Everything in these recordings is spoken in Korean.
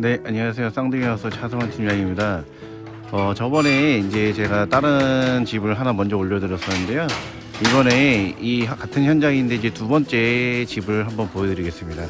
네, 안녕하세요. 쌍둥이 하우스 차성원 팀장입니다. 어, 저번에 이제 제가 다른 집을 하나 먼저 올려드렸었는데요. 이번에 이 하- 같은 현장인데 이제 두 번째 집을 한번 보여드리겠습니다.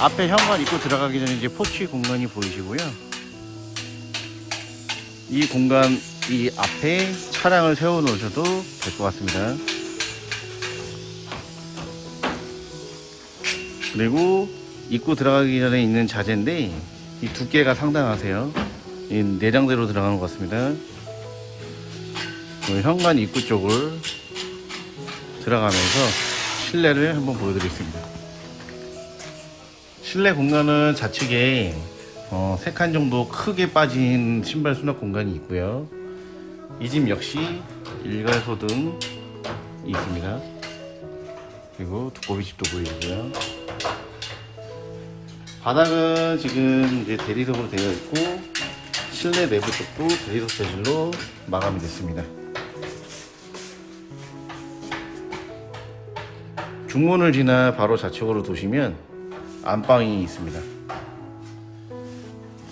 앞에 현관 입구 들어가기 전에 이제 포치 공간이 보이시고요. 이 공간 이 앞에 차량을 세워 놓으셔도 될 것 같습니다. 그리고 입구 들어가기 전에 있는 자재인데 이 두께가 상당하세요. 이 내장대로 들어가는 것 같습니다. 그 현관 입구 쪽을 들어가면서 실내를 한번 보여드리겠습니다. 실내 공간은 좌측에 어, 3칸 정도 크게 빠진 신발 수납 공간이 있고요. 이 집 역시 일괄소등 있습니다. 그리고 두꺼비 집도 보이고요. 바닥은 지금 이제 대리석으로 되어 있고 실내 내부 쪽도 대리석 재질로 마감이 됐습니다. 중문을 지나 바로 좌측으로 도시면 안방이 있습니다.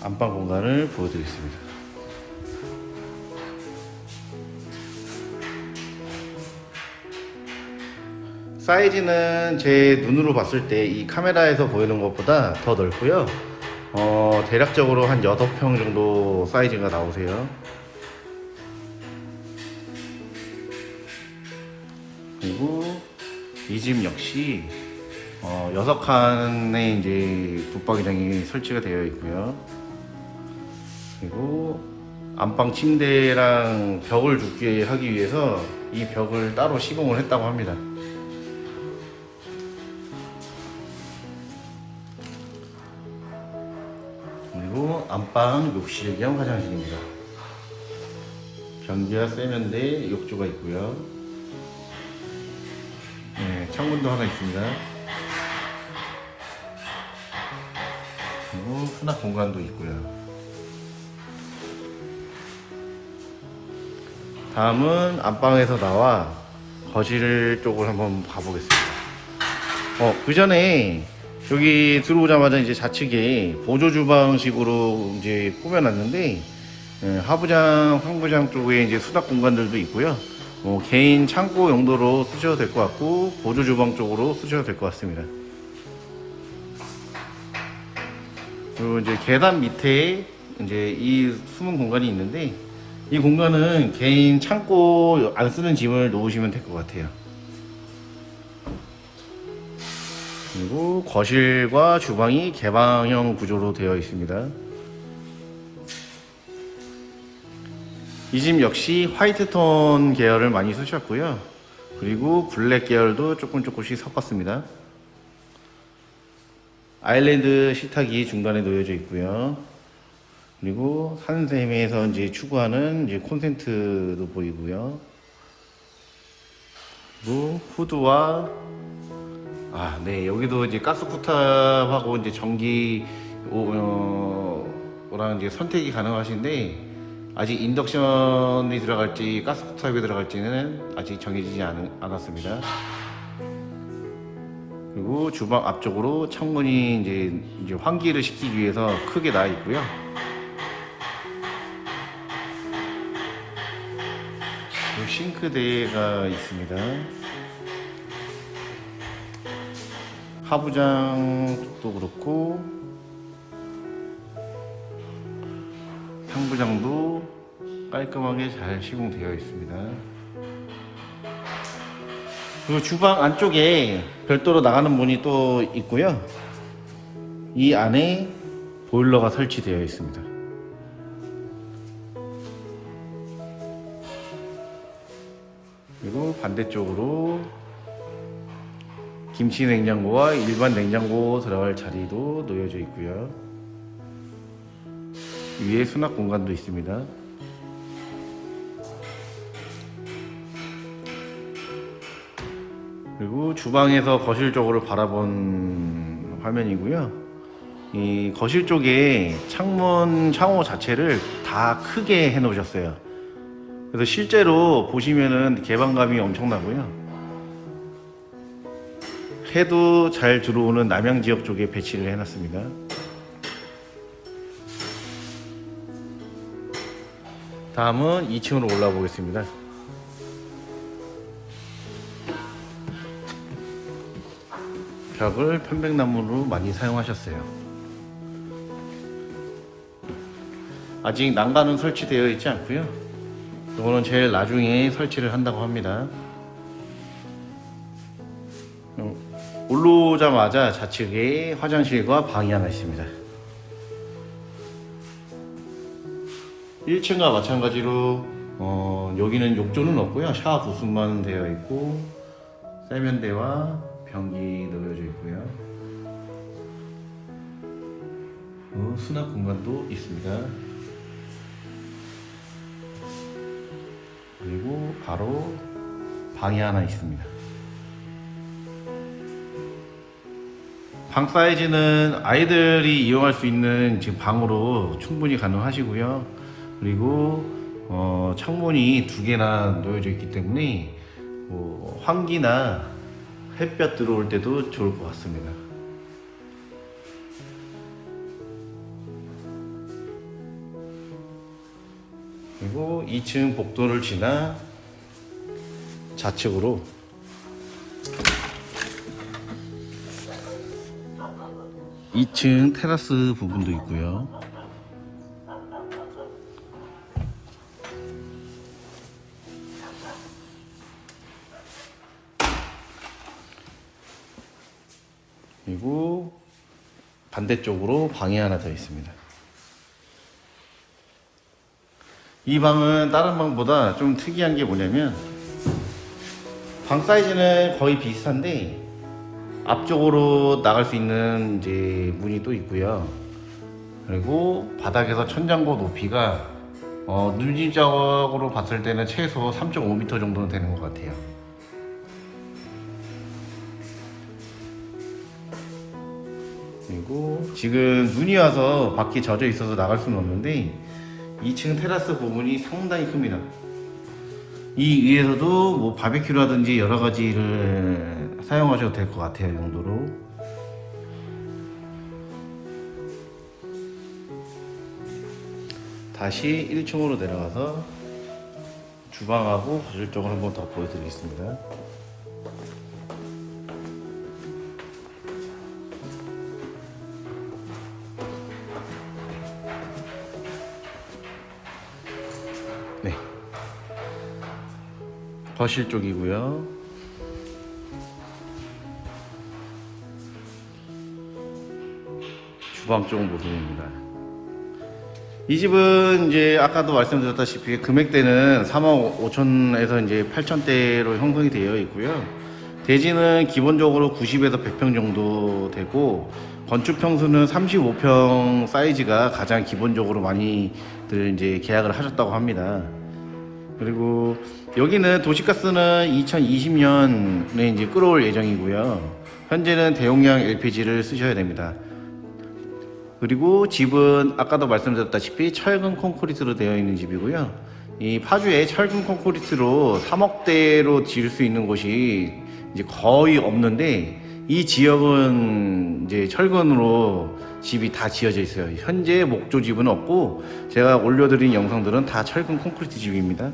안방 공간을 보여드리겠습니다. 사이즈는 제 눈으로 봤을 때 이 카메라에서 보이는 것보다 더 넓고요. 어, 대략적으로 한 6평 정도 사이즈가 나오세요. 그리고 이 집 역시 어, 6칸의 이제 붙박이장이 설치가 되어 있고요. 그리고 안방 침대랑 벽을 죽게 하기 위해서 이 벽을 따로 시공을 했다고 합니다. 안방 욕실 겸 화장실입니다. 변기와 세면대 욕조가 있고요. 네, 창문도 하나 있습니다. 그리고 수납 공간도 있고요. 다음은 안방에서 나와 거실 쪽을 한번 가보겠습니다. 어, 그 전에 여기 들어오자마자 이제 좌측에 보조 주방식으로 이제 꾸며놨는데 예, 하부장, 상부장 쪽에 이제 수납 공간들도 있고요. 뭐 개인 창고 용도로 쓰셔도 될 것 같고 보조 주방 쪽으로 쓰셔도 될 것 같습니다. 그리고 이제 계단 밑에 이제 이 숨은 공간이 있는데 이 공간은 개인 창고 안 쓰는 짐을 놓으시면 될 것 같아요. 그리고 거실과 주방이 개방형 구조로 되어 있습니다. 이 집 역시 화이트 톤 계열을 많이 쓰셨고요. 그리고 블랙 계열도 조금 조금씩 섞었습니다. 아일랜드 식탁이 중간에 놓여져 있고요. 그리고 산샘에서 이제 추구하는 이제 콘센트도 보이고요. 그리고 후드와 아, 네. 여기도 이제 가스쿠탑하고 이제 전기 어, 랑 이제 선택이 가능하신데 아직 인덕션이 들어갈지 가스쿠탑이 들어갈지는 아직 정해지지 않, 않았습니다. 그리고 주방 앞쪽으로 창문이 이제, 이제 환기를 시키기 위해서 크게 나 있고요. 싱크대가 있습니다. 하부장 쪽도 그렇고 상부장도 깔끔하게 잘 시공되어 있습니다. 그리고 주방 안쪽에 별도로 나가는 문이 또 있고요. 이 안에 보일러가 설치되어 있습니다. 그리고 반대쪽으로 김치 냉장고와 일반 냉장고 들어갈 자리도 놓여져 있고요. 위에 수납 공간도 있습니다. 그리고 주방에서 거실 쪽으로 바라본 화면이고요. 이 거실 쪽에 창문 창호 자체를 다 크게 해 놓으셨어요. 그래서 실제로 보시면은 개방감이 엄청나고요. 해도 잘 들어오는 남양 지역 쪽에 배치를 해놨습니다. 다음은 2층으로 올라가 보겠습니다. 벽을 편백나무로 많이 사용하셨어요. 아직 난간은 설치되어 있지 않고요. 이거는 제일 나중에 설치를 한다고 합니다. 올라오자마자 좌측에 화장실과 방이 하나 있습니다. 1층과 마찬가지로 어, 여기는 욕조는 없고요. 샤워 부스만 되어 있고 세면대와 변기 놓여져 있고요. 어, 수납 공간도 있습니다. 그리고 바로 방이 하나 있습니다. 방 사이즈는 아이들이 이용할 수 있는 지금 방으로 충분히 가능하시고요. 그리고 어, 창문이 두 개나 놓여져 있기 때문에 뭐 환기나 햇볕 들어올 때도 좋을 것 같습니다. 그리고 2층 복도를 지나 좌측으로 이층 테라스 부분도 있고요. 그리고 반대쪽으로 방이 하나 더 있습니다. 이 방은 다른 방보다 좀 특이한 게 뭐냐면 방 사이즈는 거의 비슷한데 앞쪽으로 나갈 수 있는 이제 문이 또 있고요. 그리고 바닥에서 천장고 높이가 어, 눈지적으로 봤을 때는 최소 3.5m 정도는 되는 것 같아요. 그리고 지금 눈이 와서 밖에 젖어 있어서 나갈 수는 없는데 2층 테라스 부분이 상당히 큽니다. 이 위에서도 뭐 바베큐라든지 여러 가지를 사용하셔도 될 것 같아요, 이 정도로. 다시 1층으로 내려가서 주방하고 거실 쪽을 한번 더 보여드리겠습니다. 거실 쪽이고요. 주방 쪽 모습입니다. 이 집은 이제 아까도 말씀드렸다시피 금액대는 3억 5천에서 이제 8천대로 형성이 되어 있고요. 대지는 기본적으로 90에서 100평 정도 되고 건축 평수는 35평 사이즈가 가장 기본적으로 많이들 이제 계약을 하셨다고 합니다. 그리고 여기는 도시가스는 2020년에 이제 끌어올 예정이고요. 현재는 대용량 LPG를 쓰셔야 됩니다. 그리고 집은 아까도 말씀드렸다시피 철근 콘크리트로 되어 있는 집이고요. 이 파주에 철근 콘크리트로 3억대로 지을 수 있는 곳이 이제 거의 없는데 이 지역은 이제 철근으로 집이 다 지어져 있어요. 현재 목조 집은 없고 제가 올려드린 영상들은 다 철근 콘크리트 집입니다.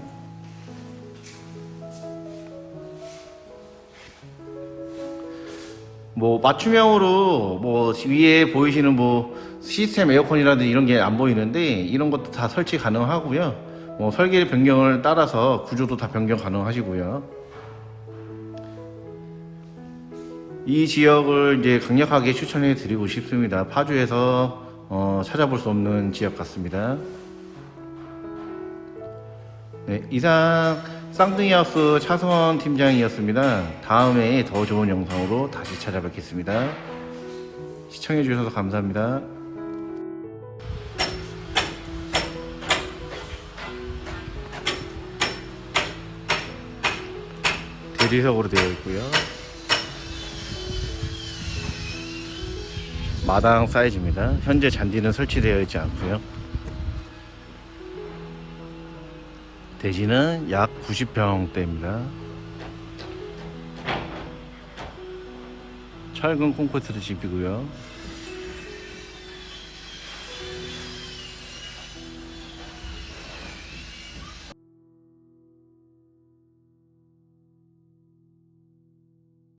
뭐 맞춤형으로 뭐 위에 보이시는 뭐 시스템 에어컨이라든지 이런 게 안 보이는데 이런 것도 다 설치 가능하고요. 뭐 설계 변경을 따라서 구조도 다 변경 가능하시고요. 이 지역을 이제 강력하게 추천해 드리고 싶습니다. 파주에서 어, 찾아볼 수 없는 지역 같습니다. 네, 이상 쌍둥이하우스 차승원 팀장이었습니다. 다음에 더 좋은 영상으로 다시 찾아뵙겠습니다. 시청해 주셔서 감사합니다. 대리석으로 되어 있고요. 마당 사이즈입니다. 현재 잔디는 설치되어 있지 않고요. 대지는 약 90평대입니다. 철근 콘크리트 집이고요.